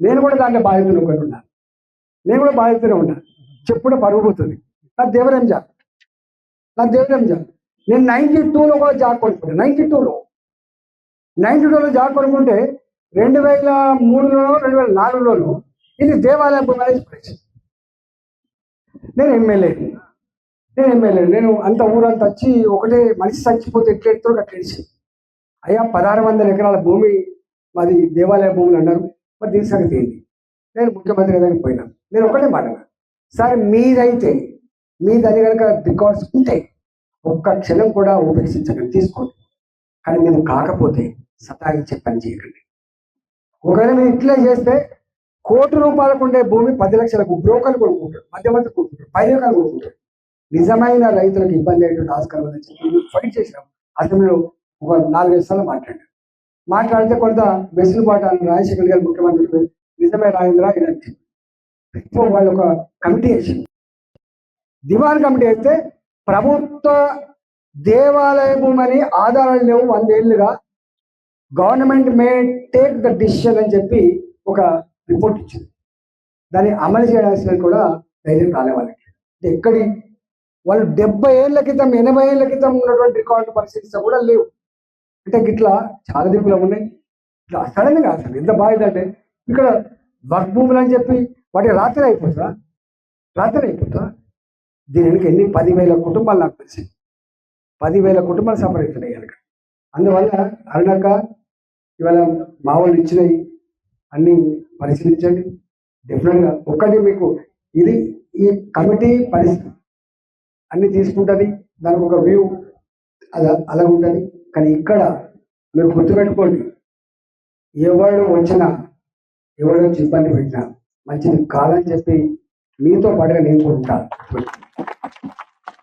నేను కూడా దాంట్లో బాధితులు ఒకటి ఉన్నాను నేను కూడా బాధితులే ఉన్నాను చెప్పుడే పరుగు పోతుంది. నా దేవరేం జాబ్ నా దేవరేం జాబ్ నేను నైన్టీ టూలో కూడా జాబ్ కొనుక్కుంటాను నైన్టీ టూలో నైన్టీ టూలో జాబ్ కొనుక్కుంటే రెండు వేల మూడులోనో రెండు వేల నాలుగులోనో ఇది దేవాలయం భూమి పరిస్థితి నేను ఎమ్మెల్యే నేను ఎమ్మెల్యే నేను అంత ఊరంతా వచ్చి ఒకటే మనిషి చచ్చిపోతే ఎట్లెడుతో అట్లా అయ్యా పదహారు వందల ఎకరాల భూమి మాది దేవాలయ భూములు అన్నారు. మరి దీని సంగతి ఏంటి? నేను ముఖ్యమంత్రి దగ్గరికి పోయినా. నేను ఒకటే మాట సరే సార్ మీరైతే మీ దగ్గర కనుక రికార్డ్స్ ఉంటే ఒక్క క్షణం కూడా ఉపేక్షించకండి. తీసుకోండి. కానీ మీరు కాకపోతే సతాయించే పని చేయకండి. ఒకవేళ మీరు ఇట్లా చేస్తే కోటి రూపాయలకు ఉండే భూమి పది లక్షలకు బ్రోకర్లు కొనుక్కుంటారు మధ్యవర్తి కొనుక్కుంటారు పైరకాలు కొనుక్కుంటారు. నిజమైన రైతులకు ఇబ్బంది అయ్యేటువంటి ఆస్కారం ఉందని చెప్పి ఫైట్ చేసినాం అసెంబ్లీలో ఒక నాలుగైదు సార్లు మాట్లాడారు. మాట్లాడితే కొంత వెసులుబాటు అని రాజశేఖర్ గారు ముఖ్యమంత్రి నిజమే రాజేంద్ర ఇదంటే ఇప్పుడు వాళ్ళు ఒక కమిటీ వేసింది. దివాన్ కమిటీ అయితే ప్రభుత్వ దేవాలయము అని ఆధారాలు లేవు వందేళ్ళుగా government may take the decision అని చెప్పి ఒక రిపోర్ట్ ఇచ్చింది. దాన్ని అమలు చేయాల్సిన కూడా ధైర్యం రాలే వాళ్ళకి. అంటే ఎక్కడి వాళ్ళు డెబ్బై ఏళ్ళ క్రితం ఎనభై ఏళ్ళ క్రితం ఉన్నటువంటి రికార్డు పరిశీలిస్తే కూడా లేవు. అంటే గిట్లా చాలా దిక్కులు ఉన్నాయి. ఇట్లా సడన్గా అసలు ఎంత బాగా అంటే ఇక్కడ వర్క్ భూములు అని చెప్పి వాటి రాత్రి అయిపోతుందా? రాత్రి అయిపోతుందా? దీని వెనుక ఎన్ని? పదివేల కుటుంబాలు నాకు తెలిసి. పదివేల కుటుంబాలు సఫర్ అవుతున్నాయి కనుక అందువల్ల అరుణక్క ఇవాళ మా వాళ్ళు ఇచ్చినవి అన్ని పరిశీలించండి. డెఫినెట్గా ఒక్కటి మీకు ఇది ఈ కమిటీ పరిస్థితి అన్ని తీసుకుంటుంది. దానికి ఒక వ్యూ అలా అలా ఉంటుంది కానీ ఇక్కడ మీరు గుర్తుపెట్టుకోండి. ఎవరు వచ్చినా ఎవరు వచ్చి ఇబ్బంది పెట్టినా మంచిది కాదని చెప్పి మీతో పాటుగా నేను ఉంటాను.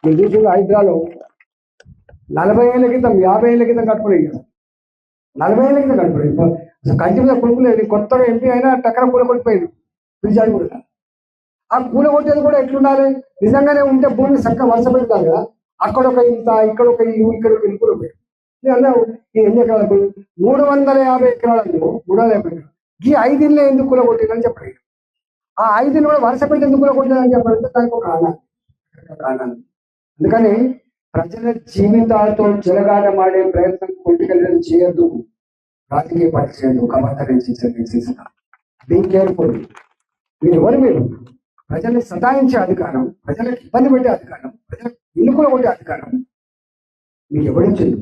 మీరు చూసిన హైదరాలో నలభై ఏళ్ళ క్రితం యాభై ఏళ్ళ క్రితం కట్టుకునే నలభై ఏళ్ళ క్రితం కట్టుకునే అసలు కంటి మీద కొనుక్కులేదు కొత్తగా ఎంపీ అయినా టక్కన కూల కొట్టిపోయింది. పిలిచాడు కూడా. ఆ కూల కొట్టేది కూడా ఎట్లుండాలి? నిజంగానే ఉంటే భూమిని చక్కగా వరుస పెడతారు కదా. అక్కడ ఒక ఇంత ఇక్కడ ఒక ఇల్లు ఇక్కడ ఒక ఇల్లు కూడా నేను ఈ ఎన్ని ఎకరాలకు మూడు వందల యాభై ఎకరాలకు మూడు వందల యాభై ఈ ఐదు ఎందుకు కూల కొట్టిందని చెప్పండి ఆ ఐదు కూడా వరుస పెట్టి ఎందుకు కూల కొట్టిందని దానికి ఒక కారణం. అందుకని ప్రజల జీవితాలతో చెలగాటమాడే ప్రయత్నం పొలిటికల్ చేయొద్దు. రాజకీయ పార్టీ చేయొద్దు. కమర్తరించి బీ కేర్ఫుల్ మీరు ఎవరు మీరు? ప్రజల్ని సతాయించే అధికారం ప్రజలకు ఇబ్బంది పెట్టే అధికారం ప్రజలకు ఎన్నుకుల కొట్టే అధికారం. మీకు ఎవరించింది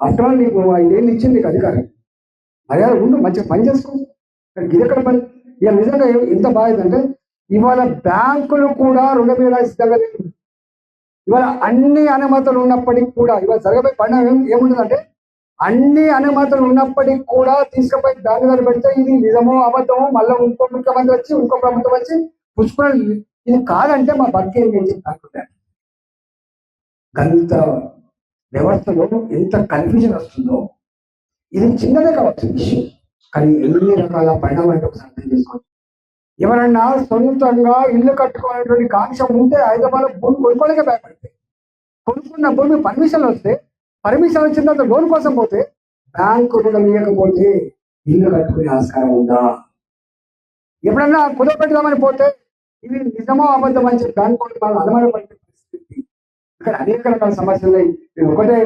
ఆఫ్టర్ ఆల్ నీకు ఐదేళ్ళు ఇచ్చింది నీకు అధికారం. అయ్యా ఉండు మంచిగా పని చేసుకో. ఇది ఎక్కడ పని ఇక నిజంగా ఎంత బాగుందంటే ఇవాళ బ్యాంకులు కూడా రుణం ఇవ్వడానికి సిద్ధంగా లేదు ఇవాళ అన్ని అనుమతులు ఉన్నప్పటికీ కూడా ఇవాళ జరగబోయే పండుగ ఏముంటుందంటే అన్ని అనుమతులు ఉన్నప్పటికీ కూడా తీసుకుపోయి దాని మీద పెడితే ఇది నిజమో అబద్ధమో మళ్ళీ ఇంకో ముఖ్యమంత్రి వచ్చి ఇంకో ప్రభుత్వం వచ్చి పుష్పలు ఇది కాదంటే మా బతికే ఏం చెప్పి గంత వ్యవస్థలో ఎంత కన్ఫ్యూజన్ వస్తుందో ఇది చిన్నదే కావచ్చు ఇష్యూ కానీ ఎన్ని రకాల పరిణామాలు ఒకసారి అర్థం చేసుకోవచ్చు ఎవరన్నా సొంతంగా ఇల్లు కట్టుకోవాలనేటువంటి కాంక్ష ఉంటే హైదరాబాద్ భూమి కొనుక్కోలేక భయపడితే కొనుక్కున్న భూమి పర్మిషన్ వస్తే పర్మిషన్ వచ్చిన తర్వాత లోన్ కోసం పోతే బ్యాంకు రుణం ఇవ్వకపోతే ఇల్లు కట్టుకునే ఆస్కారం ఉందా? ఎప్పుడన్నా కుదరపెడదామని పోతే ఇది నిజమో అబద్ధం అని చెప్పి బ్యాంకు వాళ్ళు అనుమానపడితే ఇక్కడ అనేక రకాల సమస్యలు ఉన్నాయి. నేను ఒకటే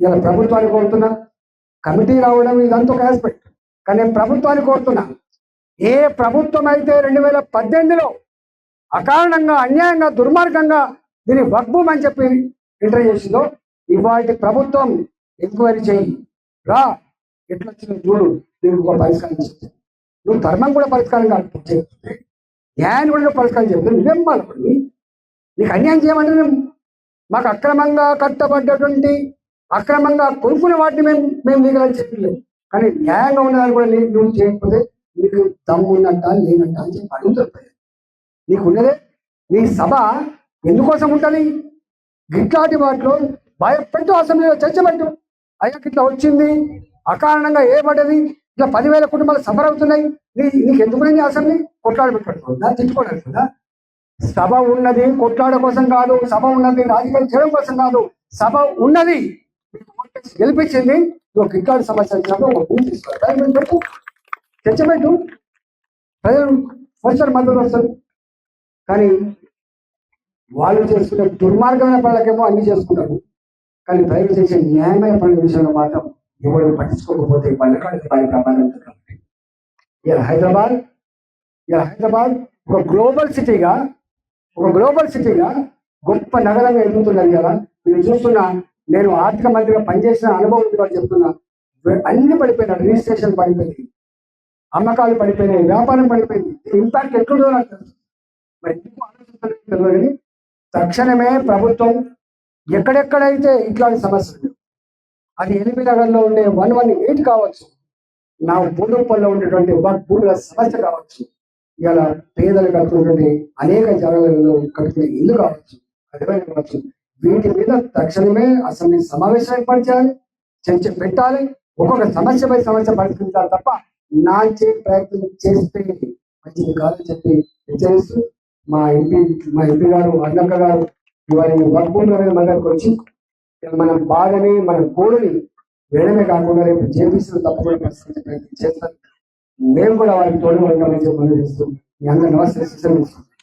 ఇలా ప్రభుత్వాన్ని కోరుతున్నా. కమిటీ రావడం ఇదంతా ఒక ఆస్పెక్ట్ కానీ నేను ప్రభుత్వాన్ని కోరుతున్నా. ఏ ప్రభుత్వం అయితే రెండు వేల పద్దెనిమిదిలో అకారణంగా అన్యాయంగా దుర్మార్గంగా దీన్ని వగ్భూమ్ అని చెప్పి ఎంటర్ చేసిందో ఇవాటి ప్రభుత్వం ఎంక్వైరీ చేయి. రా. ఎట్లా వచ్చిందో చూడు. దీనికి ఒక పరిష్కారం చెప్తే నువ్వు ధర్మం కూడా పరిష్కారం కాకపోతే చెప్తే న్యాయాన్ని కూడా పరిష్కారం చెప్తే నువ్వేం బాధపడి నీకు అన్యాయం చేయమంటే మాకు అక్రమంగా కట్టబడ్డటువంటి అక్రమంగా కొనుక్కున్న వాటిని మేము మేము లీగల్ చెప్పలేదు. కానీ న్యాయంగా ఉన్నదాన్ని కూడా నేను నువ్వు చేయకపోతే నీకు దమ్ము ఉన్నట్ట లేనట్ట అని చెప్పి అడుగుతారు నీకు ఉన్నదే నీ సభ ఎందుకోసం ఉంటుంది? గిట్లాంటి వాటిలో భయపెట్టు అసెంబ్లీలో చర్చ పెట్టు. అయ్యా ఇట్లా వచ్చింది అకారణంగా ఏ పడ్డది ఇట్లా పదివేల కుటుంబాలు సఫర్ అవుతున్నాయి. నీ నీకు ఎందుకు నీ అసెంబ్లీ? కొట్లాడ పెట్టుకుంటుందా తిట్టుకోవడానికి కదా. సభ ఉన్నది కొట్లాడ కోసం కాదు సభ ఉన్నది రాజకీయం చేయడం కోసం కాదు సభ ఉన్నది. గెలిపించింది. ఒక కిట్లాడి సమస్య ఒక భూమి ప్రజలు వస్తారు మద్దతు వస్తారు. కానీ వాళ్ళు చేసుకునే దుర్మార్గమైన పనులకేమో అన్ని చేసుకుంటారు. కానీ ప్రజలు చేసే న్యాయమైన పనుల విషయంలో మాత్రం ఎవరు పట్టించుకోకపోతే వాళ్ళకి వారి ప్రమాదం ఇలా హైదరాబాద్ ఇలా హైదరాబాద్ ఒక గ్లోబల్ సిటీగా ఒక గ్లోబల్ సిటీగా గొప్ప నగరంగా ఎదుగుతున్నది కదా. మీరు చూస్తున్నా నేను ఆర్థిక మంత్రిగా పనిచేసిన అనుభవం కూడా చెప్తున్నా. అన్ని పడిపోయినాయి. రిజిస్ట్రేషన్ పడిపోయింది. అమ్మకాలు పడిపోయినాయి. వ్యాపారం పడిపోయింది. ఇంపాక్ట్ ఎక్కడో నాకు తెలుసు. మరి ఎందుకు తక్షణమే ప్రభుత్వం ఎక్కడెక్కడైతే ఇట్లాంటి సమస్యలు అది ఎనిమిది నగర్లో ఉండే వన్ వన్ ఎయిట్ కావచ్చు నా భూరూపంలో ఉండేటువంటి వర్క్ భూముల సమస్య కావచ్చు ఇవాళ పేదలు కడుతున్నటువంటి అనేక జాగాలలో కడుతున్నాయి ఇల్లు కావచ్చు అర్థమైన కావచ్చు వీటి మీద తక్షణమే అసెంబ్లీ సమావేశం ఏర్పాటు చేయాలి చర్చ పెట్టాలి ఒక్కొక్క సమస్యపై సమస్య పరిష్కరించాలి తప్ప నాంచే ప్రయత్నం చేస్తే మంచిది కాదని చెప్పి హెచ్చరిస్తూ మా ఎంపీ మా ఎంపీ గారు అర్ణక్క గారు ఇవాళ వర్క్ భూముల మీద మన దగ్గరకు వచ్చి మన బాధని మన గోడుని వేయడమే కాకుండా రేపు జేపీసీలు తప్పకుండా పరిష్కరించే ప్రయత్నం చేస్తారు. మేము కూడా వారికి తోడు ఉంటామని చెప్పి చేస్తూ మీ అందరూ నమస్తే